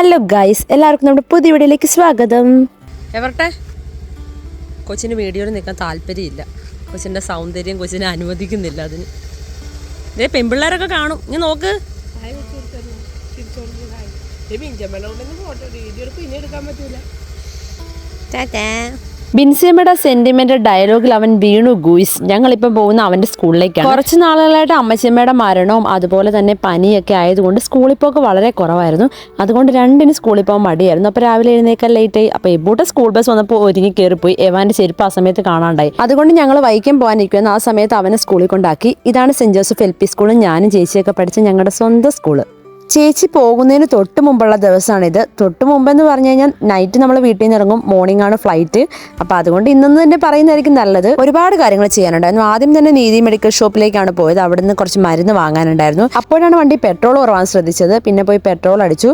Hello guys എല്ലാവർക്കും നമ്മുടെ പുതിയ വീഡിയോയിലേക്ക് സ്വാഗതം. എവർട്ടെ? കൊച്ചിന് വീഡിയോയിൽ നിൽക്കാൻ താല്പര്യമില്ല. കൊച്ചിന്റെ സൗന്ദര്യം കൊച്ചിനെ അനുവദിക്കുന്നില്ല അതിന്. ഇതേ പെൺപിള്ളേരൊക്കെ കാണും. ഇനി നോക്ക് ബിൻസിയമ്മയുടെ സെന്റിമെന്റ് ഡയലോഗിൽ അവൻ വീണു ഗൂയിസ്. ഞങ്ങൾ ഞങ്ങളിപ്പം പോകുന്ന അവന്റെ സ്കൂളിലേക്കാണ്. കുറച്ച് നാളുകളായിട്ട് അമ്മച്ചിയമ്മയുടെ മരണവും അതുപോലെ തന്നെ പനിയൊക്കെ ആയതുകൊണ്ട് സ്കൂളിൽ പോക്ക് വളരെ കുറവായിരുന്നു. അതുകൊണ്ട് രണ്ടിന് സ്കൂളിൽ പോകാൻ മടിയായിരുന്നു. അപ്പൊ രാവിലെ എഴുന്നേക്കാൻ ലേറ്റ് ആയി. അപ്പൊ എബൂട്ട സ്കൂൾ ബസ് വന്നപ്പോൾ ഒരുങ്ങി കയറിപ്പോയി എവാന്റെ ചെരുപ്പ് ആ സമയത്ത് കാണാണ്ടായി. അതുകൊണ്ട് ഞങ്ങൾ വൈക്കം പോകാനിരിക്കുന്നു ആ സമയത്ത് അവനെ സ്കൂളിൽ കൊണ്ടാക്കി. ഇതാണ് സെന്റ് ജോസഫ് എൽ പി സ്കൂളും ഞാനും ചേച്ചിയൊക്കെ പഠിച്ച ഞങ്ങളുടെ സ്വന്തം സ്കൂൾ. ചേച്ചി പോകുന്നതിന് തൊട്ട് മുമ്പുള്ള ദിവസമാണിത്. തൊട്ട് മുമ്പെന്ന് പറഞ്ഞു കഴിഞ്ഞാൽ നൈറ്റ് നമ്മൾ വീട്ടിൽ നിന്ന് ഇറങ്ങും. മോർണിംഗ് ആണ് ഫ്ലൈറ്റ് അപ്പോൾ അതുകൊണ്ട് ഇന്നെന്ന് തന്നെ പറയുന്നതായിരിക്കും നല്ലത്. ഒരുപാട് കാര്യങ്ങൾ ചെയ്യാനുണ്ടായിരുന്നു. ആദ്യം തന്നെ നീതി മെഡിക്കൽ ഷോപ്പിലേക്കാണ് പോയത്. അവിടെ നിന്ന് കുറച്ച് മരുന്ന് വാങ്ങാനുണ്ടായിരുന്നു. അപ്പോഴാണ് വണ്ടി പെട്രോൾ കുറവാൻ ശ്രദ്ധിച്ചത്. പിന്നെ പോയി പെട്രോൾ അടിച്ചു.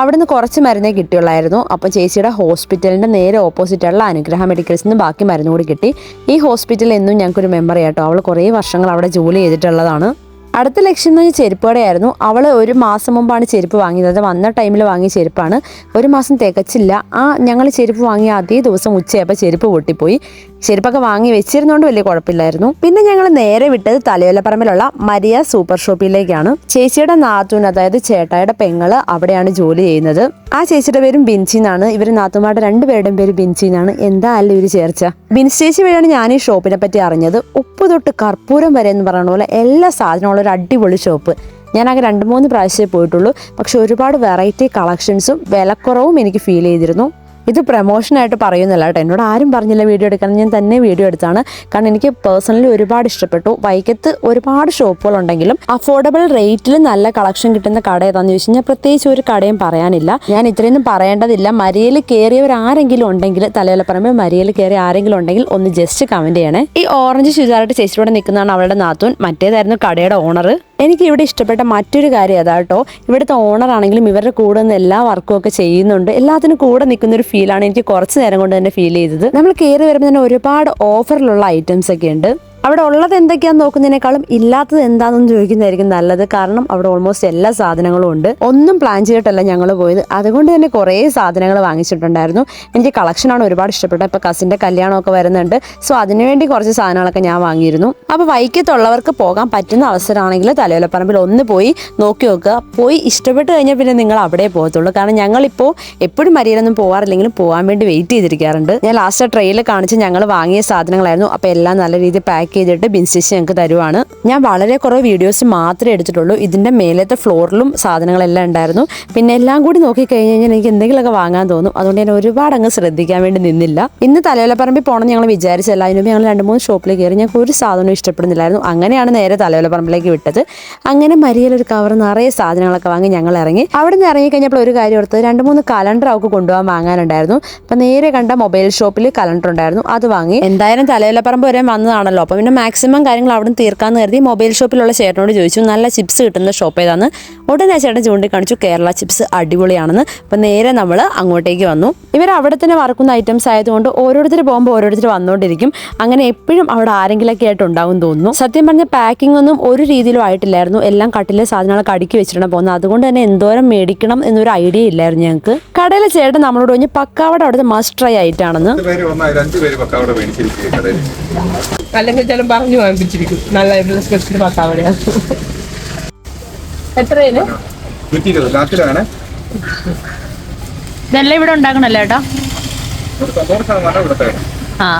അവിടുന്ന് കുറച്ച് മരുന്നേ കിട്ടിയുള്ളായിരുന്നു. അപ്പോൾ ചേച്ചിയുടെ ഹോസ്പിറ്റലിന്റെ നേരെ ഓപ്പോസിറ്റുള്ള അനുഗ്രഹ മെഡിക്കൽസിൽ നിന്ന് ബാക്കി മരുന്ന് കൂടി കിട്ടി. ഈ ഹോസ്പിറ്റലിൽ എന്നും ഞങ്ങൾക്കൊരു മെമ്മറി ആട്ടോ. അവൾ കുറേ വർഷങ്ങൾ അവിടെ ജോലി ചെയ്തിട്ടുള്ളതാണ്. അടുത്ത ലക്ഷ്യം എന്ന് പറഞ്ഞാൽ ചെരുപ്പുകടയായിരുന്നു. അവൾ ഒരു മാസം മുമ്പാണ് ചെരുപ്പ് വാങ്ങിയത്. വന്ന ടൈമിൽ വാങ്ങിയ ചെരുപ്പാണ്. ഒരു മാസം തികച്ചില്ല. ആ ഞങ്ങൾ ചെരുപ്പ് വാങ്ങിയ അതേ ദിവസം ഉച്ചയായപ്പോൾ ചെരുപ്പ് പൊട്ടിപ്പോയി. ചെരുപ്പൊക്കെ വാങ്ങി വെച്ചിരുന്നോണ്ട് വലിയ കുഴപ്പമില്ലായിരുന്നു. പിന്നെ ഞങ്ങൾ നേരെ വിട്ടത് തലയോലപ്പറമ്പിലുള്ള മരിയ സൂപ്പർ ഷോപ്പിലേക്കാണ്. ചേച്ചിയുടെ നാത്തൂൻ അതായത് ചേട്ടായുടെ പെങ്ങൾ അവിടെയാണ് ജോലി ചെയ്യുന്നത്. ആ ചേച്ചിയുടെ പേരും ബിൻസി എന്നാണ് ഇവർ നാത്തുമാരുടെ രണ്ടുപേരുടെയും പേര് ബിൻസി എന്നാണ് എന്താ അല്ല ഇവർ ചേർച്ച? ബിൻസ് ചേച്ചി വഴിയാണ് ഞാൻ ഈ ഷോപ്പിനെ പറ്റി അറിഞ്ഞത്. ഉപ്പ് തൊട്ട് കർപ്പൂരം വരെ എന്ന് പറയുന്ന പോലെ എല്ലാ സാധനമുള്ള ഒരു അടിപൊളി ഷോപ്പ്. ഞാൻ ആകെ രണ്ട് മൂന്ന് പ്രാവശ്യമേ പോയിട്ടുള്ളൂ. പക്ഷെ ഒരുപാട് വെറൈറ്റി കളക്ഷൻസും വിലക്കുറവും എനിക്ക് ഫീൽ ചെയ്തിരുന്നു. ഇത് പ്രൊമോഷനായിട്ട് പറയുന്നില്ല കേട്ടോ. എന്നോട് ആരും പറഞ്ഞില്ല വീഡിയോ എടുക്കാൻ. ഞാൻ തന്നെ വീഡിയോ എടുത്താണ്. കാരണം എനിക്ക് പേഴ്സണലി ഒരുപാട് ഇഷ്ടപ്പെട്ടു. വൈക്കത്ത് ഒരുപാട് ഷോപ്പുകളുണ്ടെങ്കിലും അഫോർഡബിൾ റേറ്റിൽ നല്ല കളക്ഷൻ കിട്ടുന്ന കട ഏതാണെന്ന് ചോദിച്ചു കഴിഞ്ഞാൽ പ്രത്യേകിച്ച് ഒരു കടയും പറയാനില്ല. ഞാൻ ഇത്രയൊന്നും പറയേണ്ടതില്ല. മരിയയിൽ കയറിയവർ ആരെങ്കിലും ഉണ്ടെങ്കിൽ തലയോലപ്പറമ്പിൽ മരിയയിൽ കയറി ആരെങ്കിലും ഉണ്ടെങ്കിൽ ഒന്ന് ജസ്റ്റ് കമന്റ് ചെയ്യണേ. ഈ ഓറഞ്ച് ചുരിദാറായിട്ട് ചേച്ചിയുടെ നിൽക്കുന്നതാണ് അവളുടെ നാത്തൂൻ. മറ്റേതായിരുന്നു കടയുടെ ഓണർ എനിക്ക് ഇവിടെ ഇഷ്ടപ്പെട്ട മറ്റൊരു കാര്യം അതാട്ടോ ഇവിടുത്തെ ഓണർ ആണെങ്കിലും ഇവരുടെ കൂടെ നിന്ന് എല്ലാ വർക്കും ഒക്കെ ചെയ്യുന്നുണ്ട്. എല്ലാത്തിനും കൂടെ നിൽക്കുന്ന ഒരു ഫീലാണ് എനിക്ക് കുറച്ച് നേരം കൊണ്ട് തന്നെ ഫീൽ ചെയ്തത്. നമ്മൾ കയറി വരുമ്പോൾ തന്നെ ഒരുപാട് ഓഫറിലുള്ള ഐറ്റംസ് ഒക്കെ ഉണ്ട്. അവിടെ ഉള്ളത് എന്തൊക്കെയാന്ന് നോക്കുന്നതിനേക്കാളും ഇല്ലാത്തത് എന്താണെന്ന് ചോദിക്കുന്നതായിരിക്കും നല്ലത്. കാരണം അവിടെ ഓൾമോസ്റ്റ് എല്ലാ സാധനങ്ങളും ഉണ്ട്. ഒന്നും പ്ലാൻ ചെയ്തിട്ടല്ല ഞങ്ങൾ പോയത്. അതുകൊണ്ട് തന്നെ കുറേ സാധനങ്ങൾ വാങ്ങിച്ചിട്ടുണ്ടായിരുന്നു. എനിക്ക് കളക്ഷനാണ് ഒരുപാട് ഇഷ്ടപ്പെട്ടത്. ഇപ്പോൾ കസിന്റെ കല്യാണമൊക്കെ വരുന്നുണ്ട്. സോ അതിനുവേണ്ടി കുറച്ച് സാധനങ്ങളൊക്കെ ഞാൻ വാങ്ങിയിരുന്നു. അപ്പോൾ വൈക്കത്തുള്ളവർക്ക് പോകാൻ പറ്റുന്ന അവസരമാണെങ്കിൽ തലയോലപ്പറമ്പിൽ ഒന്ന് പോയി നോക്കി നോക്കുക. പോയി ഇഷ്ടപ്പെട്ട് കഴിഞ്ഞാൽ പിന്നെ നിങ്ങൾ അവിടെ പോകത്തുള്ളൂ. കാരണം ഞങ്ങളിപ്പോൾ എപ്പോഴും മരിയിലൊന്നും പോകാറില്ലെങ്കിലും പോകാൻ വേണ്ടി വെയിറ്റ് ചെയ്തിരിക്കാറുണ്ട്. ഞാൻ ലാസ്റ്റ് ട്രെയിനിൽ കാണിച്ച് ഞങ്ങൾ വാങ്ങിയ സാധനങ്ങളായിരുന്നു. അപ്പോൾ എല്ലാം നല്ല രീതിയിൽ പാക്ക് ചെയ്തിട്ട് ബിൻസിച്ച് ഞങ്ങൾക്ക് തരുവാണ്. ഞാൻ വളരെ കുറവ് വീഡിയോസ് മാത്രമേ എടുത്തിട്ടുള്ളൂ. ഇതിന്റെ മേലത്തെ ഫ്ലോറിലും സാധനങ്ങളെല്ലാം ഉണ്ടായിരുന്നു. പിന്നെ എല്ലാം കൂടി നോക്കി കഴിഞ്ഞ് കഴിഞ്ഞാൽ എനിക്ക് എന്തെങ്കിലുമൊക്കെ വാങ്ങാൻ തോന്നും. അതുകൊണ്ട് ഞാൻ ഒരുപാട് അങ്ങ് ശ്രദ്ധിക്കാൻ വേണ്ടി നിന്നില്ല. ഇന്ന് തലയോലപ്പറമ്പിൽ പോകണം ഞങ്ങൾ വിചാരിച്ചല്ല അതിനുമ്പോൾ ഞങ്ങൾ രണ്ട് മൂന്ന് ഷോപ്പിൽ കയറി. ഞങ്ങൾക്ക് ഒരു സാധനവും ഇഷ്ടപ്പെടുന്നില്ലായിരുന്നു. അങ്ങനെയാണ് നേരെ തലയോലപ്പറമ്പിലേക്ക് വിട്ടത്. അങ്ങനെ മരിയലൊരു കവർ നിറയെ സാധനങ്ങളൊക്കെ വാങ്ങി ഞങ്ങൾ ഇറങ്ങി. അവിടെ നിന്ന് ഇറങ്ങി കഴിഞ്ഞപ്പോൾ ഒരു കാര്യം ഓർത്തത് രണ്ട് മൂന്ന് കലണ്ടർ അവൾക്ക് കൊണ്ടുപോകാൻ വാങ്ങാനുണ്ടായിരുന്നു. അപ്പം നേരെ കണ്ട മൊബൈൽ ഷോപ്പിൽ കലണ്ടർ ഉണ്ടായിരുന്നു. അത് വാങ്ങി. എന്തായാലും തലയോലപ്പറമ്പ് വരെ വന്നതാണല്ലോ. അപ്പം പിന്നെ മാക്സിമം കാര്യങ്ങൾ അവിടെ നിന്ന് തീർക്കാന്ന് കരുതി മൊബൈൽ ഷോപ്പിലുള്ള ചേട്ടനോട് ചോദിച്ചു. നല്ല ചിപ്സ് കിട്ടുന്ന ഷോപ്പ് ഏതാന്ന് ഉടനെ ചേട്ടൻ ചൂണ്ടിക്കാണിച്ചു കേരള ചിപ്സ് അടിപൊളിയാണെന്ന്. അപ്പം നേരെ നമ്മൾ അങ്ങോട്ടേക്ക് വന്നു. ഇവർ അവിടെ തന്നെ വറക്കുന്ന ഐറ്റംസ് ആയതുകൊണ്ട് ഓരോരുത്തർ പോകുമ്പോൾ ഓരോരുത്തർ വന്നുകൊണ്ടിരിക്കും അങ്ങനെ എപ്പോഴും അവിടെ ആരെങ്കിലൊക്കെ ആയിട്ട് ഉണ്ടാവും തോന്നുന്നു. സത്യം പറഞ്ഞ പാക്കിംഗ് ഒന്നും ഒരു രീതിയിലും ആയിട്ടില്ലായിരുന്നു. എല്ലാം കട്ടിലെ സാധനങ്ങളൊക്കെ അടുക്കി വെച്ചിട്ടാണ് പോകുന്നത്. അതുകൊണ്ട് തന്നെ എന്തോരം മേടിക്കണം എന്നൊരു ഐഡിയ ഇല്ലായിരുന്നു ഞങ്ങൾക്ക് കടയിലെ ചേട്ടൻ നമ്മളോട് പറഞ്ഞ് പക്കാവട അവിടുത്തെ മസ്റ്റ് ട്രൈ ആയിട്ടാണെന്ന്. പേര് വന്നാൽ അഞ്ച് പേര് പക്കാവിടെ മേടിച്ചിരിക്കും കടയിൽ അല്ലെങ്കിൽ ചില പറഞ്ഞു വാങ്ങിപ്പിച്ചിരിക്കും നല്ല സ്പെഷ്യൽ പക്കാവടയാണ് എത്രയാണ്? നൂറ്റി ഇരുപത് ലാസ്റ്റിലാണ്. ഇതെല്ലാം ഇവിടെ ഉണ്ടാക്കണല്ലോ ആ.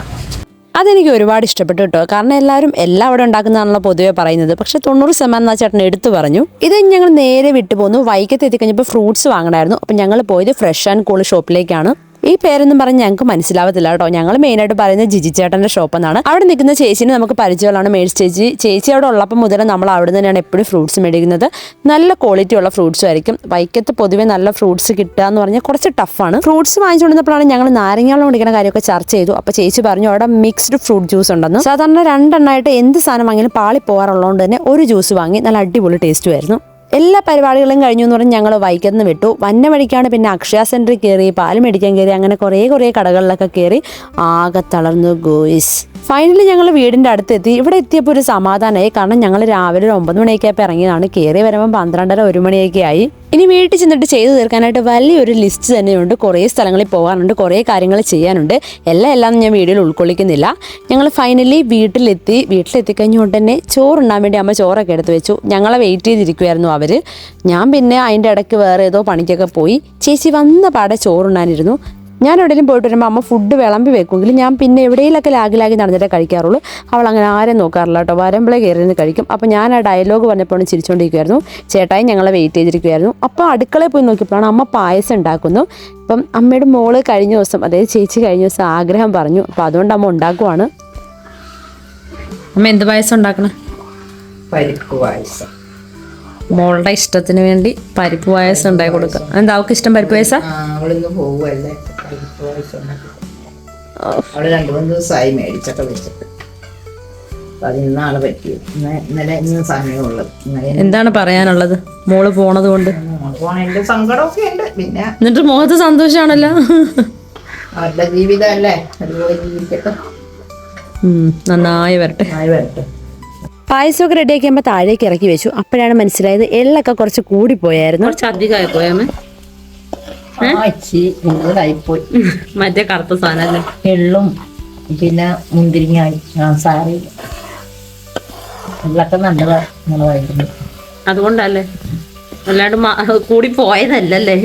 അതെനിക്ക് ഒരുപാട് ഇഷ്ടപ്പെട്ടു കേട്ടോ. കാരണം എല്ലാവരും എല്ലാം അവിടെ ഉണ്ടാക്കുന്നതാണല്ലോ പൊതുവേ പറയുന്നത്. പക്ഷെ തൊണ്ണൂറ് ശതമാനം ആ ചേട്ടൻ എടുത്തു പറഞ്ഞു. ഇത് ഞങ്ങൾ നേരെ വിട്ടു പോന്നു വൈകത്ത് എത്തിക്കഴിഞ്ഞപ്പോൾ ഫ്രൂട്ട്സ് വാങ്ങണമായിരുന്നു. അപ്പം ഞങ്ങൾ പോയത് ഫ്രഷ് ആൻഡ് കൂൾ ഷോപ്പിലേക്കാണ് ഈ പേരൊന്നും പറഞ്ഞ് ഞങ്ങൾക്ക് മനസ്സിലാവത്തില്ല കേട്ടോ. ഞങ്ങൾ മെയിനായിട്ട് പറയുന്നത് ജിജി ചേട്ടന്റെ ഷോപ്പ് എന്നാണ്. അവിടെ നിൽക്കുന്ന ചേച്ചിനെ നമുക്ക് പരിചയമുള്ളതാണ് മേഴ്സ് ചേച്ചി ചേച്ചി അവിടെ ഉള്ളപ്പോൾ മുതൽ നമ്മൾ അവിടെ തന്നെയാണ് എപ്പോഴും ഫ്രൂട്ട്സ് മേടിക്കുന്നത്. നല്ല ക്വാളിറ്റി ഉള്ള ഫ്രൂട്ട്സും ആയിരിക്കും. വൈക്കത്ത് പൊതുവെ നല്ല ഫ്രൂട്ട്സ് കിട്ടുക എന്ന് പറഞ്ഞാൽ കുറച്ച് ടഫാണ് ഫ്രൂട്ട്സ് വാങ്ങിച്ചുകൊണ്ടിരുന്നപ്പോഴാണ് ഞങ്ങൾ നാരങ്ങാളം കുടിക്കുന്ന കാര്യമൊക്കെ ചർച്ച ചെയ്തു. അപ്പോൾ ചേച്ചി പറഞ്ഞു അവിടെ മിക്സ്ഡ് ഫ്രൂട്ട് ജ്യൂസ് ഉണ്ടെന്ന്. സാധാരണ രണ്ടെണ്ണമായിട്ട് എന്ത് സാധനം വാങ്ങിയാലും പാളി പോകാറുള്ളതുകൊണ്ട് തന്നെ ഒരു ജ്യൂസ് വാങ്ങി നല്ല അടിപൊളി ടേസ്റ്റ് ആയിരുന്നു എല്ലാ പരിപാടികളും കഴിഞ്ഞു എന്ന് പറഞ്ഞ് ഞങ്ങൾ വൈക്കത്ത് വിട്ടു. വന്ന വഴിക്കാണ് പിന്നെ അക്ഷയ സെന്ററിൽ കയറി പാൽ മേടിക്കാൻ കയറി അങ്ങനെ കുറേ കുറേ കടകളിലൊക്കെ കയറി ആകെ തളർന്നു ഗോയിസ്. ഫൈനലി ഞങ്ങൾ വീടിന്റെ അടുത്തെത്തി. ഇവിടെ എത്തിയപ്പോൾ ഒരു സമാധാനമായി. കാരണം ഞങ്ങൾ രാവിലെ ഒരു ഒമ്പത് മണിയൊക്കെ ഇറങ്ങിയതാണ്. കയറി വരുമ്പോൾ പന്ത്രണ്ടര ഒരു മണിയൊക്കെ ആയി. ഇനി വീട്ടിൽ ചെന്നിട്ട് ചെയ്തു തീർക്കാനായിട്ട് വലിയൊരു ലിസ്റ്റ് തന്നെയുണ്ട്. കുറേ സ്ഥലങ്ങളിൽ പോകാനുണ്ട് കുറേ കാര്യങ്ങൾ ചെയ്യാനുണ്ട്. എല്ലാം എല്ലാം ഞാൻ വീഡിയോയിൽ ഉൾക്കൊള്ളിക്കുന്നില്ല. ഞങ്ങൾ ഫൈനലി വീട്ടിലെത്തി വീട്ടിലെത്തിക്കഴിഞ്ഞുകൊണ്ട് ഉടനെ ചോറുണ്ടാൻ വേണ്ടി അമ്മ ചോറൊക്കെ എടുത്ത് വെച്ചു. ഞങ്ങളെ വെയിറ്റ് ചെയ്തിരിക്കുമായിരുന്നു അവർ ഞാൻ പിന്നെ അതിന്റെ ഇടയ്ക്ക് വേറെ ഏതോ പണിക്കൊക്കെ പോയി. ചേച്ചി വന്ന പാടെ ചോറുണ്ണാനിരുന്നു. ഞാൻ എവിടെയെങ്കിലും പോയിട്ട് വരുമ്പോൾ അമ്മ ഫുഡ് വിളമ്പി വെക്കുമെങ്കിൽ ഞാൻ പിന്നെ എവിടെയെങ്കിലൊക്കെ ലാഗി ലാഗി നടന്നിട്ടേ കഴിക്കാറുള്ളൂ. അവൾ അങ്ങനെ ആരെ നോക്കാറില്ല കേട്ടോ. വരുമ്പോഴേ കയറി നിന്ന് കഴിക്കും. അപ്പോൾ ഞാൻ ആ ഡയലോഗ് പറഞ്ഞപ്പോൾ ചിരിച്ചുകൊണ്ടിരിക്കുമായിരുന്നു ചേട്ടായി ഞങ്ങളെ വെയിറ്റ് ചെയ്തിരിക്കുമായിരുന്നു അപ്പോൾ അടുക്കളയിൽ പോയി നോക്കിയപ്പോഴാണ് അമ്മ പായസം ഉണ്ടാക്കുന്നു. അപ്പം അമ്മയുടെ മോൾ കഴിഞ്ഞ ദിവസം അതായത് ചേച്ചി കഴിഞ്ഞ ദിവസം ആഗ്രഹം പറഞ്ഞു. അപ്പോൾ അതുകൊണ്ട് അമ്മ ഉണ്ടാക്കുവാണ്. അമ്മ എന്ത് പായസം ഉണ്ടാക്കണം? പരിപ്പ് പായസം. മോളുടെ ഇഷ്ടത്തിന് വേണ്ടി പരിപ്പ് പായസം ഉണ്ടാക്കി കൊടുക്കാം എന്താ അവൾക്ക് ഇഷ്ടം പരിപ്പ് പായസം? അവളിന്ന് അവൾ രണ്ടു മൂന്ന് ദിവസമായി മേടിച്ചൊക്കെ വെച്ചിട്ട്. അത് ഇന്നാണ് പറ്റിയത് ഇന്ന് ഇന്നലെ ഇന്ന് സമയമുള്ളത് എന്താണ് പറയാനുള്ളത്? മോൾ പോണത് കൊണ്ട്. പോണതിന്റെ സങ്കടമൊക്കെ ഉണ്ട്. പിന്നെ എന്നിട്ട് മുഖത്ത് സന്തോഷാണല്ലോ. അവരുടെ ജീവിതമല്ലേ അതുപോലെ ജീവിക്കട്ടെ. നന്നായി വരട്ടെ. പായസമൊക്കെ റെഡിയാക്കിയപ്പോൾ താഴേക്ക് ഇറക്കി വെച്ചു. അപ്പോഴാണ് മനസ്സിലായത് എള്ളൊക്കെ കുറച്ച് കൂടിപ്പോയായിരുന്നു. കുറച്ച് അധികമായി പോയാമേ. കൂടുതലായിപ്പോയി മറ്റേ കറുത്ത സാധനം എള്ളും പിന്നെ മുന്തിരിങ്ങായി ആ സാറി. എള്ളൊക്കെ നല്ലതാ നല്ലതായിരുന്നു. അതുകൊണ്ടല്ലേ? അല്ലാണ്ട് കൂടി പോയതല്ലല്ലേ?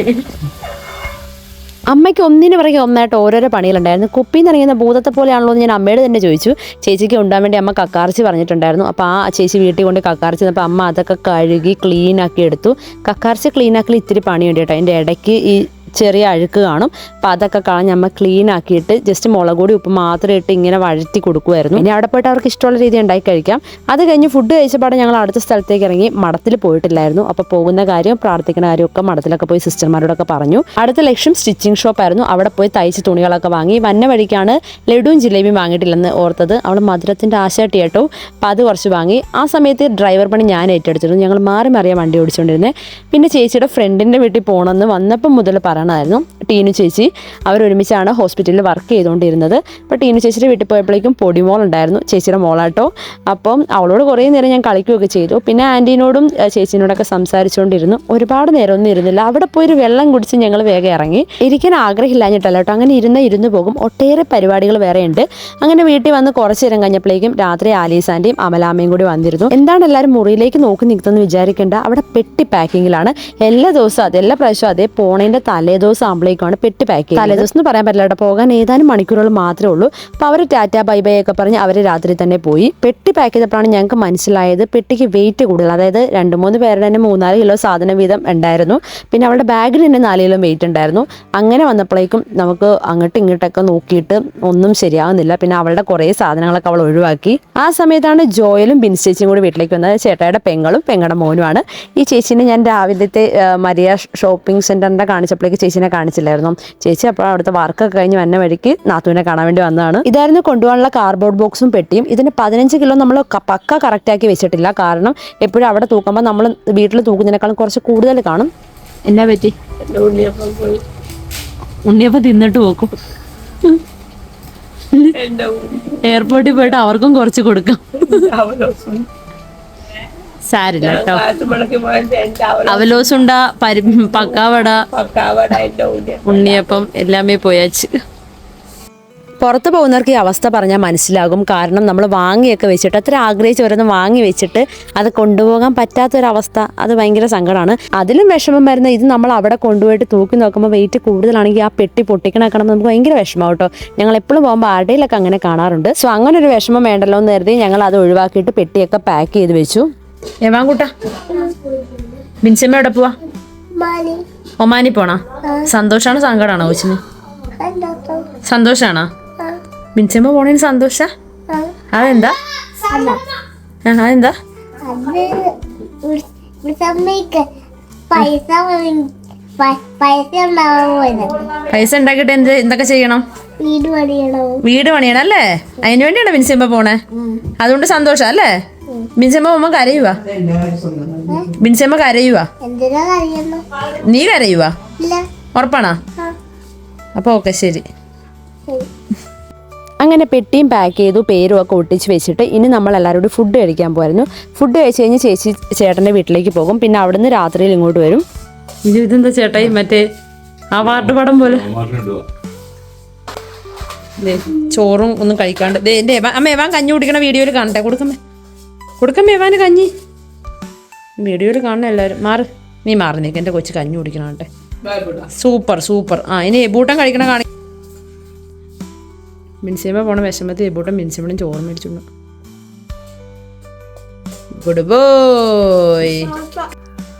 അമ്മയ്ക്ക് ഒന്നിനു പിറകെ ഒന്നായിട്ട് ഓരോരോ പണികളുണ്ടായിരുന്നു. കുപ്പിന്ന് ഇറങ്ങുന്ന ഭൂതത്തെ പോലെയാണല്ലോ എന്ന് ഞാൻ അമ്മയോട് തന്നെ ചോദിച്ചു. ചേച്ചിക്ക് ഉണ്ടാൻ വേണ്ടി അമ്മ കക്കാർച്ചി പറഞ്ഞിട്ടുണ്ടായിരുന്നു. അപ്പോൾ ആ ചേച്ചി വീട്ടിൽ കൊണ്ട് കക്കാർച്ചി അപ്പോൾ അമ്മ അതൊക്കെ കഴുകി ക്ലീനാക്കി എടുത്തു. കക്കാർച്ചി ക്ലീൻ ആക്കൽ ഇത്തിരി പണിയുണ്ട് കേട്ടോ. അതിന്റെ ഇടയ്ക്ക് ഈ ചെറിയ അഴുക്ക് കാണും. അപ്പം അതൊക്കെ കളഞ്ഞ് അമ്മ ക്ലീൻ ആക്കിയിട്ട് ജസ്റ്റ് മുളക് പൊടി ഉപ്പ് മാത്രം ഇട്ട് ഇങ്ങനെ വഴറ്റി കൊടുക്കുമായിരുന്നു ഇനി അവിടെ പോയിട്ട് അവർക്ക് ഇഷ്ടമുള്ള രീതി ഉണ്ടാക്കി കഴിക്കാം. അത് കഴിഞ്ഞ് ഫുഡ് കഴിച്ചപാടെ ഞങ്ങൾ അടുത്ത സ്ഥലത്തേക്ക് ഇറങ്ങി മഠത്തിൽ പോയിട്ടില്ലായിരുന്നു. അപ്പോൾ പോകുന്ന കാര്യം പ്രാർത്ഥിക്കുന്ന കാര്യമൊക്കെ മഠത്തിലൊക്കെ പോയി സിസ്റ്റർമാരോടൊക്കെ പറഞ്ഞു. അടുത്ത ലക്ഷ്യം സ്റ്റിച്ചിങ് ഷോപ്പായിരുന്നു അവിടെ പോയി തയ്ച്ച് തുണികളൊക്കെ വാങ്ങി. വന്ന വഴിക്കാണ് ലഡുവും ജിലേബിയും വാങ്ങിയിട്ടില്ലെന്ന് ഓർത്തത്. അവൾ മധുരത്തിന്റെ ആശാട്ടി കേട്ടോ അപ്പം അത് കുറച്ച് വാങ്ങി. ആ സമയത്ത് ഡ്രൈവർ പണി ഞാൻ ഏറ്റെടുത്തിരുന്നു. ഞങ്ങൾ മാറി മാറിയ വണ്ടി ഓടിച്ചുകൊണ്ടിരുന്നത് പിന്നെ ചേച്ചിയുടെ ഫ്രണ്ടിന്റെ വീട്ടിൽ പോകണമെന്ന് വന്നപ്പം മുതൽ പറയണമായിരുന്നു ടീനു ചേച്ചി അവരൊരുമിച്ചാണ് ഹോസ്പിറ്റലിൽ വർക്ക് ചെയ്തുകൊണ്ടിരുന്നത്. അപ്പോൾ ടീനു ചേച്ചിയുടെ വീട്ടിൽ പോയപ്പോഴേക്കും പൊടിമോൾ ഉണ്ടായിരുന്നു ചേച്ചിയുടെ മോളാട്ടോ. അപ്പം അവളോട് കുറേ നേരം ഞാൻ കളിക്കുകയൊക്കെ ചെയ്തു. പിന്നെ ആന്റീനോടും ചേച്ചീനോടൊക്കെ സംസാരിച്ചുകൊണ്ടിരുന്നു. ഒരുപാട് നേരമൊന്നും ഇരുന്നില്ല. അവിടെ പോയി ഒരു വെള്ളം കുടിച്ച് ഞങ്ങൾ വേഗം ഇറങ്ങി. ഇരിക്കാൻ ആഗ്രഹമില്ലാഞ്ഞിട്ടല്ല കേട്ടോ. അങ്ങനെ ഇരുന്ന് ഇരുന്ന് പോകും. ഒട്ടേറെ പരിപാടികൾ വേറെ ഉണ്ട് അങ്ങനെ വീട്ടിൽ വന്ന് കുറച്ച് നേരം കഴിഞ്ഞപ്പോഴേക്കും രാത്രി ആലീസാന്റെയും അമലാമയും കൂടി വന്നിരുന്നു. എന്താണ് എല്ലാവരും മുറിയിലേക്ക് നോക്കി നിൽക്കുന്നതെന്ന് വിചാരിക്കേണ്ട? അവിടെ പെട്ടി പാക്കിങ്ങിലാണ്. എല്ലാ ദിവസവും അത് എല്ലാ പ്രാവശ്യവും അതേ പോണേന്റെ തലേദിവസം ആകുമ്പോഴേക്കാണ് പെട്ടി പാക്ക് ചെയ്യുന്നത്. തലേദിവസം എന്ന് പറയാൻ പറ്റില്ല കേട്ടോ. പോകാൻ ഏതാനും മണിക്കൂറുകൾ മാത്രമേ ഉള്ളൂ. അപ്പോൾ അവർ ടാറ്റ ബൈ ബൈ ഒക്കെ പറഞ്ഞ് അവർ രാത്രി തന്നെ പോയി. പെട്ടി പാക്ക് ചെയ്തപ്പോഴാണ് ഞങ്ങൾക്ക് മനസ്സിലായത് പെട്ടിക്ക് വെയിറ്റ് കൂടുതൽ. അതായത് രണ്ട് മൂന്ന് പേരുടെ തന്നെ മൂന്നാൽ കിലോ സാധനം വീതം ഉണ്ടായിരുന്നു. പിന്നെ അവളുടെ ബാഗിന് തന്നെ നാല് കിലോ വെയിറ്റ് ഉണ്ടായിരുന്നു. അങ്ങനെ വന്നപ്പോഴേക്കും നമുക്ക് അങ്ങോട്ടും ഇങ്ങോട്ടൊക്കെ നോക്കിയിട്ട് ഒന്നും ശരിയാവുന്നില്ല. പിന്നെ അവളുടെ കുറേ സാധനങ്ങളൊക്കെ അവൾ ഒഴിവാക്കി. ആ സമയത്താണ് ജോയലും ബിൻസ് ചേച്ചിയും കൂടി വീട്ടിലേക്ക് വന്നത്. ചേട്ടായുടെ പെങ്ങളും പെങ്ങളുടെ മോനുമാണ്. ഈ ചേച്ചീനെ ഞാൻ രാവിലത്തെ മരിയ ഷോപ്പിംഗ് സെന്ററിന്റെ കാണിച്ചപ്പോഴേക്ക് ചേച്ചീനെ കാണിച്ചില്ലായിരുന്നു. ചേച്ചി അപ്പോൾ അവിടുത്തെ വർക്കൊക്കെ കഴിഞ്ഞ് വന്ന വഴിക്ക് നാത്തുവിനെ കാണാൻ വേണ്ടി വന്നതാണ്. ഇതായിരുന്നു കൊണ്ടുപോകാനുള്ള കാർഡ്ബോർഡ് ബോക്സും പെട്ടിയും. ഇതിന് പതിനഞ്ച് കിലോ നമ്മൾ പക്ക കറക്റ്റ് ആക്കി വെച്ചിട്ടില്ല. കാരണം എപ്പോഴും അവിടെ തൂക്കുമ്പോൾ നമ്മൾ വീട്ടിൽ തൂക്കുന്നതിനേക്കാളും കുറച്ച് കൂടുതൽ കാണും. എന്നാ പറ്റി? ഉണ്ണിയപ്പം തിന്നിട്ട് പോക്കും. എയർപോർട്ടിൽ പോയിട്ട് അവർക്കും കുറച്ച് കൊടുക്കാം. സാരില്ല കേട്ടോ. അവലോസുണ്ട പരി പക്കാവട ഉണ്ണിയപ്പം എല്ലാമേ പോയാച്ച്. പുറത്ത് പോകുന്നവർക്ക് ഈ അവസ്ഥ പറഞ്ഞാൽ മനസ്സിലാകും. കാരണം നമ്മൾ വാങ്ങിയൊക്കെ വെച്ചിട്ട് അത്ര ആഗ്രഹിച്ച് ഓരോന്ന് വാങ്ങി വെച്ചിട്ട് അത് കൊണ്ടുപോകാൻ പറ്റാത്തൊരവസ്ഥ അത് ഭയങ്കര സങ്കടമാണ്. അതിലും വിഷമം വരുന്ന ഇത് നമ്മൾ അവിടെ കൊണ്ടുപോയിട്ട് തൂക്കി നോക്കുമ്പോൾ വെയിറ്റ് കൂടുതലാണെങ്കിൽ ആ പെട്ടി പൊട്ടിക്കണക്കണം നമുക്ക് ഭയങ്കര വിഷമം കേട്ടോ. ഞങ്ങൾ എപ്പോഴും പോകുമ്പോൾ ആരുടെയിലൊക്കെ അങ്ങനെ കാണാറുണ്ട്. സോ അങ്ങനെ ഒരു വിഷമം വേണ്ടല്ലോ എന്ന് കരുതി ഞങ്ങൾ അത് ഒഴിവാക്കിയിട്ട് പെട്ടിയൊക്കെ പാക്ക് ചെയ്ത് വെച്ചു. ഏവാങ്കൂട്ട ബിൻസമ്മ എവിടെ പോവാ? ഒമാനി പോണോ? സന്തോഷാണോ സങ്കടാണോ കൊച്ചിന്? സന്തോഷാണോ? ബിൻസമ്മ പോണേന് സന്തോഷ? അതെന്താ? അതെന്താ? പൈസ ഉണ്ടാക്കിട്ട് എന്ത് എന്തൊക്കെ ചെയ്യണം? വീട് പണിയണം. വീട് പണിയണം അല്ലേ? അതിന് വേണ്ടിയാണ് ബിൻസിമ്മ പോണേ? അതുകൊണ്ട് സന്തോഷം അല്ലേ? ബിൻസമ്മ പോകുമ്പോ കരയുവാ? ബിൻസമ്മ കരയുവാ? നീ കരയുവാ? ഉറപ്പാണാ? ഉറപ്പാണോ അപ്പൊ ഓക്കെ ശരി. അങ്ങനെ പെട്ടിയും പാക്ക് ചെയ്തു പേരും ഒക്കെ ഒട്ടിച്ച് വെച്ചിട്ട് ഇനി നമ്മൾ എല്ലാവരോടും ഫുഡ് കഴിക്കാൻ പോയിരുന്നു ഫുഡ് കഴിച്ച് കഴിഞ്ഞ് ചേച്ചി ചേട്ടന്റെ വീട്ടിലേക്ക് പോകും. പിന്നെ അവിടുന്ന് രാത്രിയിൽ ഇങ്ങോട്ട് വരും. ഇത് ഇതെന്താ ചേട്ടായി മറ്റേ അവാർഡ് പടം പോലെ? ദേ, ചോറും ഒന്നും കഴിക്കാണ്ട്. ദേ അമ്മ ഏവാൻ കഞ്ഞി കുടിക്കണ വീഡിയോയിൽ കാണട്ടെ. കൊടുക്കമ്മേ കൊടുക്കമ്മേ മേവാന് കഞ്ഞി. വീഡിയോയിൽ കാണണം എല്ലാവരും മാറ്. നീ മാറി നിൽക്ക് എന്റെ കൊച്ചു കഞ്ഞി കുടിക്കണം കേട്ടെ സൂപ്പർ സൂപ്പർ. ആ ഇനി ബൂട്ടം കഴിക്കണം കാണി മിൻസിയമ്മ പോണ വിഷമത്തിൽ എബൂട്ടം മിൻസിമണും ചോറ് മേടിച്ചു ഗുഡ് ബോയ്.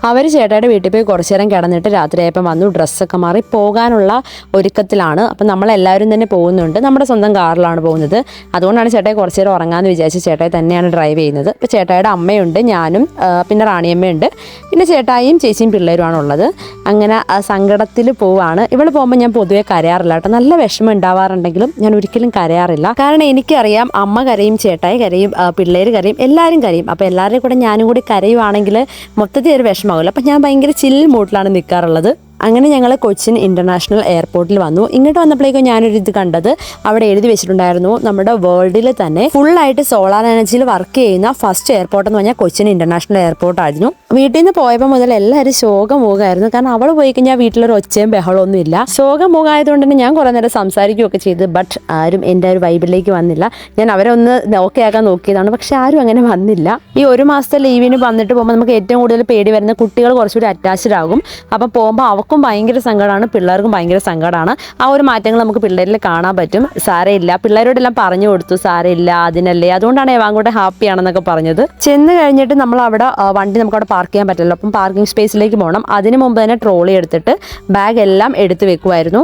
അവർ ചേട്ടായുടെ വീട്ടിൽ പോയി കുറച്ചു നേരം കിടന്നിട്ട് രാത്രിയായപ്പം വന്നു. ഡ്രസ്സൊക്കെ മാറി പോകാനുള്ള ഒരുക്കത്തിലാണ്. അപ്പം നമ്മളെല്ലാവരും തന്നെ പോകുന്നുണ്ട്. നമ്മുടെ സ്വന്തം കാറിലാണ് പോകുന്നത്. അതുകൊണ്ടാണ് ചേട്ടായി കുറച്ചു നേരം ഉറങ്ങാമെന്ന് വിചാരിച്ച് ചേട്ടായി തന്നെയാണ് ഡ്രൈവ് ചെയ്യുന്നത്. ഇപ്പോൾ ചേട്ടായുടെ അമ്മയുണ്ട് ഞാനും പിന്നെ റാണിയമ്മയുണ്ട്. പിന്നെ ചേട്ടായിയും ചേച്ചിയും പിള്ളേരുമാണ് ഉള്ളത് അങ്ങനെ സങ്കടത്തിൽ പോവാണ്. ഇവിടെ പോകുമ്പോൾ ഞാൻ പൊതുവെ കരയാറില്ല കേട്ടോ. നല്ല വിഷമം ഉണ്ടാവാറുണ്ടെങ്കിലും ഞാൻ ഒരിക്കലും കരയാറില്ല. കാരണം എനിക്കറിയാം അമ്മ കരയും ചേട്ടായി കരയും പിള്ളേർ കരയും എല്ലാവരും കരയും. അപ്പോൾ എല്ലാവരുടെയും കൂടെ ഞാനും കൂടി കരയുവാണെങ്കിൽ മൊത്തത്തിൽ ഒരു വിഷമമാകില്ല അപ്പം ഞാൻ ഭയങ്കര ചിൽ മൂട്ടിലാണ് നിൽക്കാറുള്ളത് അങ്ങനെ ഞങ്ങൾ കൊച്ചിൻ ഇന്റർനാഷണൽ എയർപോർട്ടിൽ വന്നു. ഇങ്ങോട്ട് വന്നപ്പോഴേക്കും ഞാനൊരു ഇത് കണ്ടത്. അവിടെ എഴുതി വെച്ചിട്ടുണ്ടായിരുന്നു. നമ്മുടെ വേൾഡിൽ തന്നെ ഫുള്ളായിട്ട് സോളാർ എനർജിയിൽ വർക്ക് ചെയ്യുന്ന ഫസ്റ്റ് എയർപോർട്ട് എന്ന് പറഞ്ഞാൽ കൊച്ചിൻ ഇന്റർനാഷണൽ എയർപോർട്ട് ആയിരുന്നു. വീട്ടിൽ നിന്ന് പോയപ്പോൾ മുതൽ എല്ലാവരും ശോകം ശോകമുഖമായിരുന്നു കാരണം അവൾ പോയി കഴിഞ്ഞാൽ വീട്ടിലൊരു ഒച്ചയും ബഹളമൊന്നും ഇല്ല. ശോകം പോകായതുകൊണ്ട് തന്നെ ഞാൻ കുറേ നേരം സംസാരിക്കുകയൊക്കെ ചെയ്ത് ബട്ട് ആരും എന്റെ ഒരു വൈബിലേക്ക് വന്നില്ല. ഞാൻ അവരെ ഒന്ന് ഓക്കെ ആക്കാൻ നോക്കിയതാണ്. പക്ഷെ ആരും അങ്ങനെ വന്നില്ല. ഈ ഒരു മാസത്തെ ലീവിന് വന്നിട്ട് പോകുമ്പോൾ നമുക്ക് ഏറ്റവും കൂടുതൽ പേടി വരുന്ന കുട്ടികൾ കുറച്ചുകൂടി അറ്റാച്ച്ഡ് ആകും. അപ്പം പോകുമ്പോൾ അവർക്കും ഭയങ്കര സങ്കടമാണ് പിള്ളേർക്കും ഭയങ്കര സങ്കടമാണ് ആ ഒരു മാറ്റങ്ങൾ നമുക്ക് പിള്ളേരിൽ കാണാൻ പറ്റും. സാരയില്ല. പിള്ളേരോടെല്ലാം പറഞ്ഞു കൊടുത്തു. സാരയില്ല അതിനല്ലേ. അതുകൊണ്ടാണ് ഏവാങ്കോട്ടെ ഹാപ്പി ആണെന്നൊക്കെ പറഞ്ഞത്. ചെന്ന് കഴിഞ്ഞിട്ട് നമ്മൾ അവിടെ വണ്ടി നമുക്ക് അവിടെ പാർക്ക് ചെയ്യാൻ പറ്റില്ല അപ്പം പാർക്കിംഗ് സ്പേസിലേക്ക് പോകണം അതിന് മുമ്പ് തന്നെ ട്രോളി എടുത്തിട്ട് ബാഗ് എല്ലാം എടുത്ത് വെക്കുമായിരുന്നു.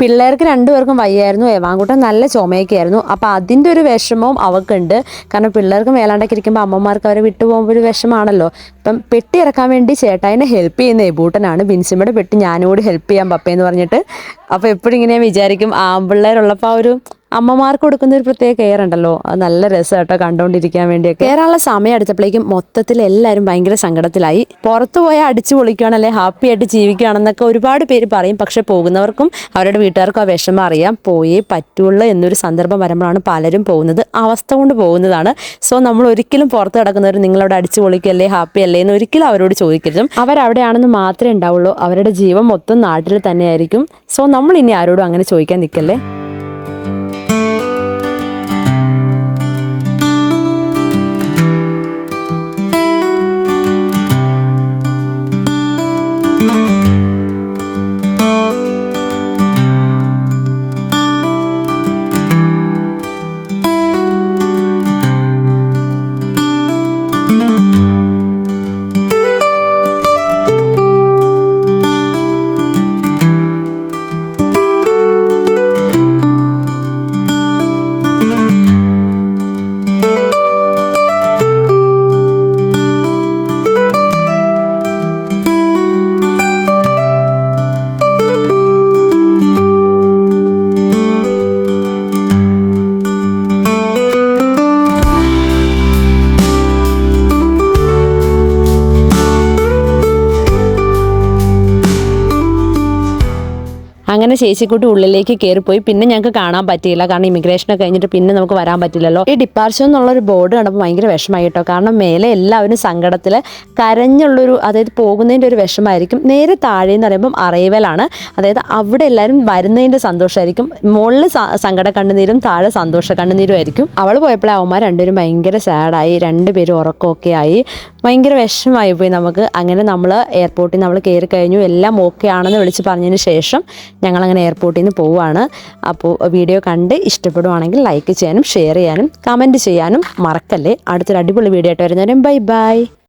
പിള്ളേർക്ക് രണ്ടുപേർക്കും വയ്യായിരുന്നു ഏവാങ്കൂട്ടം നല്ല ചുമയൊക്കെയായിരുന്നു. അപ്പോൾ അതിന്റെ ഒരു വിഷമവും അവൾക്കുണ്ട് കാരണം പിള്ളേർക്ക് മേലാണ്ടൊക്കെ ഇരിക്കുമ്പോൾ അമ്മമാർക്ക് അവരെ വിട്ടുപോകുമ്പോൾ ഒരു വിഷമാണല്ലോ. അപ്പം പെട്ടി ഇറക്കാൻ വേണ്ടി ചേട്ടായിനെ ഹെൽപ്പ് ചെയ്യുന്ന എബൂട്ടനാണ് ബിൻസിമ്മയുടെ പെട്ടി ഞാനും കൂടി ഹെൽപ്പ് ചെയ്യാൻ പപ്പയെന്ന് പറഞ്ഞിട്ട്. അപ്പോൾ എപ്പോഴും ഇങ്ങനെ വിചാരിക്കും ആമ്പിള്ളേരുള്ളപ്പോൾ ആ ഒരു അമ്മമാർക്ക് കൊടുക്കുന്ന ഒരു പ്രത്യേക കെയർ ഉണ്ടല്ലോ. അത് നല്ല രസം കേട്ടോ കണ്ടുകൊണ്ടിരിക്കാൻ വേണ്ടിയൊക്കെ. കയറാനുള്ള സമയം അടുത്തപ്പോഴേക്കും മൊത്തത്തിൽ എല്ലാവരും ഭയങ്കര സങ്കടത്തിലായി. പുറത്തു പോയാൽ അടിച്ചു പൊളിക്കുകയാണല്ലേ ഹാപ്പി ആയിട്ട് ജീവിക്കുകയാണെന്നൊക്കെ ഒരുപാട് പേര് പറയും. പക്ഷെ പോകുന്നവർക്കും അവരുടെ വീട്ടുകാർക്കും ആ വിഷമം അറിയാം. പോയേ പറ്റുള്ളൂ എന്നൊരു സന്ദർഭം വരുമ്പോഴാണ് പലരും പോകുന്നത്. അവസ്ഥ കൊണ്ട് പോകുന്നതാണ്. സോ നമ്മൾ ഒരിക്കലും പുറത്ത് കിടക്കുന്നവർ നിങ്ങളവിടെ അടിച്ചു പൊളിക്കല്ലേ ഹാപ്പി അല്ലേ എന്ന് ഒരിക്കലും അവരോട് ചോദിക്കരുത്. അവരവിടെയാണെന്ന് മാത്രമേ ഉണ്ടാവുള്ളൂ. അവരുടെ ജീവൻ മൊത്തം നാട്ടിൽ തന്നെയായിരിക്കും. സോ നമ്മൾ ഇനി ആരോടും അങ്ങനെ ചോദിക്കാൻ നിൽക്കല്ലേ? ചേച്ചിക്കുട്ടി ഉള്ളിലേക്ക് കയറിപ്പോയി പിന്നെ ഞങ്ങൾക്ക് കാണാൻ പറ്റിയില്ല. കാരണം ഇമിഗ്രേഷനൊക്കെ കഴിഞ്ഞിട്ട് പിന്നെ നമുക്ക് വരാൻ പറ്റില്ലല്ലോ. ഈ ഡിപ്പാർച്ചർ എന്നുള്ളൊരു ബോർഡ് കണ്ടപ്പോൾ ഭയങ്കര വിഷമമായി കേട്ടോ. കാരണം മേലെ എല്ലാവരും സങ്കടത്തിൽ കരഞ്ഞുള്ളൊരു അതായത് പോകുന്നതിന്റെ ഒരു വിഷമമായിരിക്കും. നേരെ താഴെ എന്ന് പറയുമ്പം അറൈവലാണ് അതായത് അവിടെ എല്ലാവരും വരുന്നതിന്റെ സന്തോഷമായിരിക്കും മുകളിൽ സങ്കട കണ്ണുനീരും താഴെ സന്തോഷ കണ്ണുനീരും ആയിരിക്കും അവൾ പോയപ്പോഴേ അവന്മാർ രണ്ടുപേരും ഭയങ്കര സാഡായി രണ്ടുപേരും ഉറക്കമൊക്കെ ആയി. ഭയങ്കര വിഷമമായി പോയി നമുക്ക്. അങ്ങനെ നമ്മൾ എയർപോർട്ടിൽ നമ്മൾ കയറി കഴിഞ്ഞു. എല്ലാം ഓക്കെ ആണെന്ന് വിളിച്ച് പറഞ്ഞതിന് ശേഷം ഞങ്ങൾ അങ്ങനെ എയർപോർട്ടിൽ നിന്ന് പോവുകയാണ് അപ്പോൾ വീഡിയോ കണ്ട് ഇഷ്ടപ്പെടുവാണെങ്കിൽ ലൈക്ക് ചെയ്യാനും ഷെയർ ചെയ്യാനും കമന്റ് ചെയ്യാനും മറക്കല്ലേ. അടുത്തൊരു അടിപൊളി വീഡിയോ ആയിട്ട് വരുന്നവരും ബൈ ബൈ